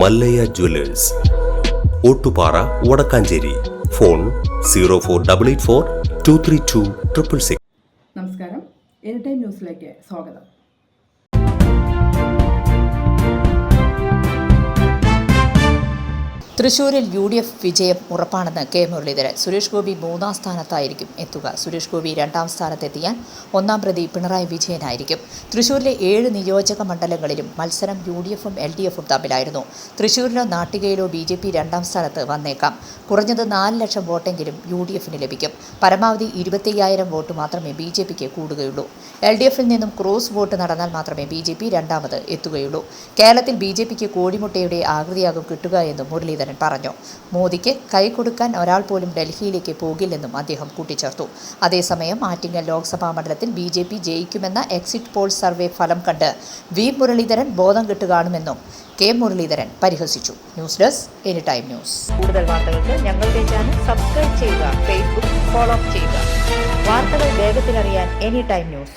Mallayya jewellers. Ottupara Wadakkanchery. Phone zero four double eight four two three two triple six നമസ്കാരം. Any time ന്യൂസിലേക്ക് സ്വാഗതം. തൃശൂരിൽ U D F വിജയം ഉറപ്പാണെന്ന് K Muraleedharan. Suresh Gopi മൂന്നാം സ്ഥാനത്തായിരിക്കും എത്തുക. സുരേഷ് ഗോപി രണ്ടാം സ്ഥാനത്തെത്തിയാൽ ഒന്നാം പ്രതി പിണറായി വിജയനായിരിക്കും. തൃശൂരിലെ ഏഴ് നിയോജക മണ്ഡലങ്ങളിലും മത്സരം യു ഡി എഫും എൽ ഡി എഫും തമ്മിലായിരുന്നു. തൃശൂരിലോ നാട്ടികയിലോ ബി ജെ പി രണ്ടാം സ്ഥാനത്ത് വന്നേക്കാം. കുറഞ്ഞത് നാല് ലക്ഷം വോട്ടെങ്കിലും യു ഡി എഫിന് ലഭിക്കും. പരമാവധി ഇരുപത്തയ്യായിരം വോട്ട് മാത്രമേ ബി ജെ പിക്ക് കൂടുകയുള്ളൂ. എൽ ഡി എഫിൽ നിന്നും ക്രോസ് വോട്ട് നടന്നാൽ മാത്രമേ ബി ജെ പി രണ്ടാമത് എത്തുകയുള്ളൂ. കേരളത്തിൽ ബി ജെ പിക്ക് കോഴിമുട്ടയുടെ ആകൃതിയാകും കിട്ടുക എന്നും മുരളീധരൻ പറഞ്ഞു. മോദിക്ക് കൈ കൊടുക്കാൻ ഒരാൾ പോലും ഡൽഹിയിലേക്ക് പോകില്ലെന്നും അദ്ദേഹം കൂട്ടിച്ചേർത്തു. അതേസമയം ആറ്റിങ്ങൽ ലോക്സഭാ മണ്ഡലത്തിൽ ബി ജെ പി ജയിക്കുമെന്ന എക്സിറ്റ് പോൾ സർവേ ഫലം കണ്ട് വി മുരളീധരൻ ബോധം കെട്ട് കാണുമെന്നും കെ മുരളീധരൻ പരിഹസിച്ചു. News desk any time news. കൂടുതൽ വാർത്തകൾക്ക് ഞങ്ങളുടെ ചാനൽ സബ്സ്ക്രൈബ് ചെയ്യുക ഫേസ്ബുക്ക് ഫോളോ ചെയ്യുക. വാർത്തകൾ വേഗത്തിലറിയാൻ എനി ടൈം ന്യൂസ്.